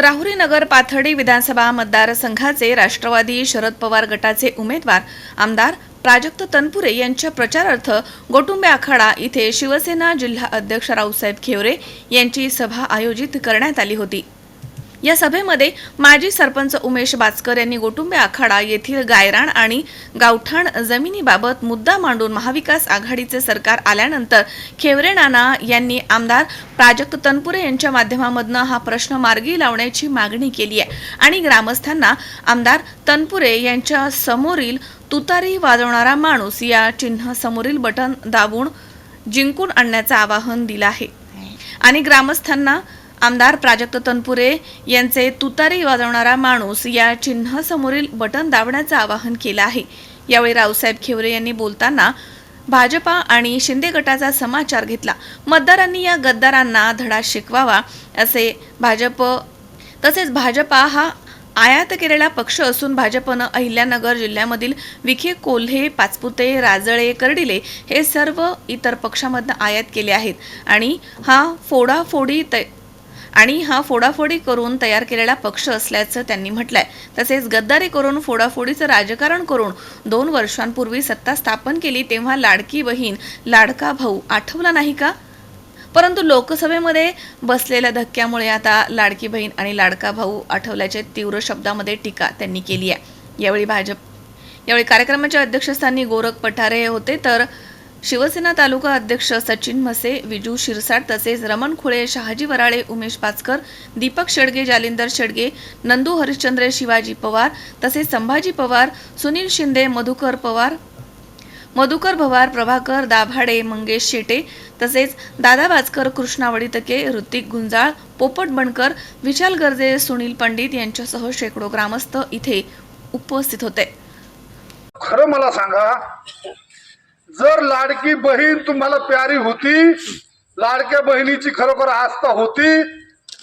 राहुरी नगर पाथर्डी विधानसभा मतदारसंघाचे राष्ट्रवादी शरद पवार गटाचे उमेदवार आमदार प्राजक्त तनपुरे यांच्या प्रचारार्थ गोटुंबे आखाडा इथे शिवसेना जिल्हा अध्यक्ष रावसाहेब खेवरे यांची सभा आयोजित करण्यात आली होती. या सभेमध्ये माजी सरपंच उमेश बाचकर यांनी गोटुंबे आखाडा येथील गायरान आणि गावठाण जमिनीबाबत मुद्दा मांडून महाविकास आघाडीचे सरकार आल्यानंतर खेवरे नाना यांनी आमदार प्राजक्त तनपुरे यांच्या माध्यमामधनं हा प्रश्न मार्गी लावण्याची मागणी केली आहे. आणि ग्रामस्थांना आमदार तनपुरे यांच्या समोरील तुतारी वाजवणारा माणूस या चिन्ह समोरील बटन दाबून जिंकून आणण्याचं आवाहन दिलं आहे. आणि ग्रामस्थांना आमदार प्राजक्त तनपुरे यांचे तुतारी वाजवणारा माणूस या चिन्हासमोरील बटन दाबण्याचं आवाहन केलं आहे. यावेळी रावसाहेब खेवरे यांनी बोलताना भाजपा आणि शिंदे गटाचा समाचार घेतला. मतदारांनी या गद्दारांना धडा शिकवावा असे भाजप तसेच भाजपा हा आयात केलेला पक्ष असून भाजपनं अहिल्यानगर जिल्ह्यामधील विखे कोल्हे पाचपुते राजळे कर्डिले हे सर्व इतर पक्षामधनं आयात केले आहेत. आणि हा फोडाफोडी तय आणि हा फोडाफोडी करून तयार केलेला पक्ष असल्याचं त्यांनी म्हटलंय. तसेच गद्दारी करून फोडाफोडीचं राजकारण करून दोन वर्षांपूर्वी सत्ता स्थापन केली तेव्हा लाडकी बहीण लाडका भाऊ आठवला नाही का? परंतु लोकसभेमध्ये बसलेल्या धक्क्यामुळे आता लाडकी बहीण आणि लाडका भाऊ आठवल्याचे तीव्र शब्दामध्ये टीका त्यांनी केली आहे. यावेळी भाजप यावेळी कार्यक्रमाच्या अध्यक्षस्थानी गोरख पठारे होते तर शिवसेना तालुका अध्यक्ष सचिन मसे विजू शिरसाट तसेच रमण खुळे शहाजी वराळे उमेश पाचकर दीपक शेडगे जालिंदर शेडगे नंदू हरिश्चंद्र शिवाजी पवार तसेच संभाजी पवार सुनील शिंदे मधुकर पवार मधुकर भवार प्रभाकर दाभाडे मंगेश शेटे तसेच दादा वाजकर कृष्णा वडितके ऋतिक गुंजाळ पोपट बनकर विशाल गर्जे सुनील पंडित यांच्यासह शेकडो ग्रामस्थ इथे उपस्थित होते. खरं मला सांगा जर लाडकी बहीण तुम्हाला प्यारी होती लाडक्या बहिणीची खरोखर आस्था होती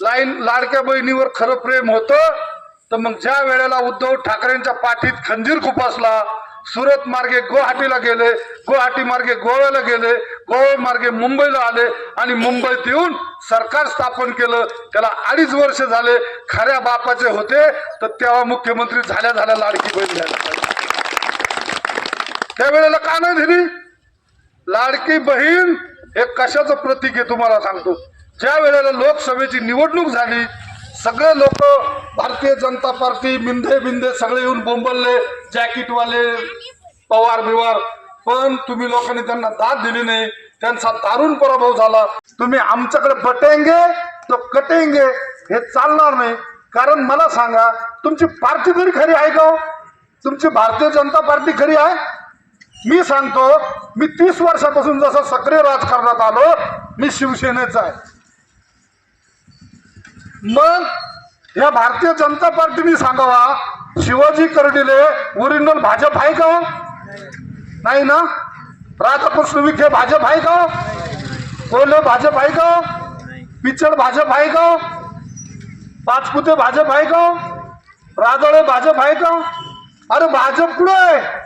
लाईन लाडक्या बहिणीवर खरं प्रेम होतं तर मग ज्या वेळेला उद्धव ठाकरेंच्या पाठीत खंजीर खुपासला सुरत मार्गे गुवाहाटीला गेले गुवाहाटी मार्गे गोव्याला गेले गोवा मार्गे मुंबईला आले आणि मुंबईत येऊन सरकार स्थापन केलं त्याला अडीच वर्ष झाले खऱ्या बापाचे होते तर तेव्हा मुख्यमंत्री झाल्या झाल्या लाडकी बहीण झाल्या. त्यावेळेला का नाही दिली? लाडकी बहीण हे कशाचं प्रतीक आहे तुम्हाला सांगतो. ज्या वेळेला लोकसभेची निवडणूक झाली सगळे लोक भारतीय जनता पार्टी बिंदे बिंदे सगळे येऊन बोंबलले जॅकेटवाले पवार बिवार. पण तुम्ही लोकांनी त्यांना दाद दिली नाही त्यांचा दारुण पराभव झाला. तुम्ही आमच्याकडे बटेंगे तो कटेंगे हे चालणार नाही. कारण मला सांगा तुमची पार्टी तरी खरी आहे का हो? तुमची भारतीय जनता पार्टी खरी आहे? मी सांगतो मी तीस वर्षापासून जसं सक्रिय राजकारणात आलो मी शिवसेनेचा आहे. मग या भारतीय जनता पार्टीने सांगावा शिवाजी कर्डिले ओरिजिनल भाजप आहे का हो? नाही ना? राधाकृष्ण विखे भाजप आहे का हो? कोल्हे भाजप आहे का हो? पिचड भाजप आहे का पाचपुते भाजप आहे का राजळे भाजप आहे का अरे भाजप कुठे आहे?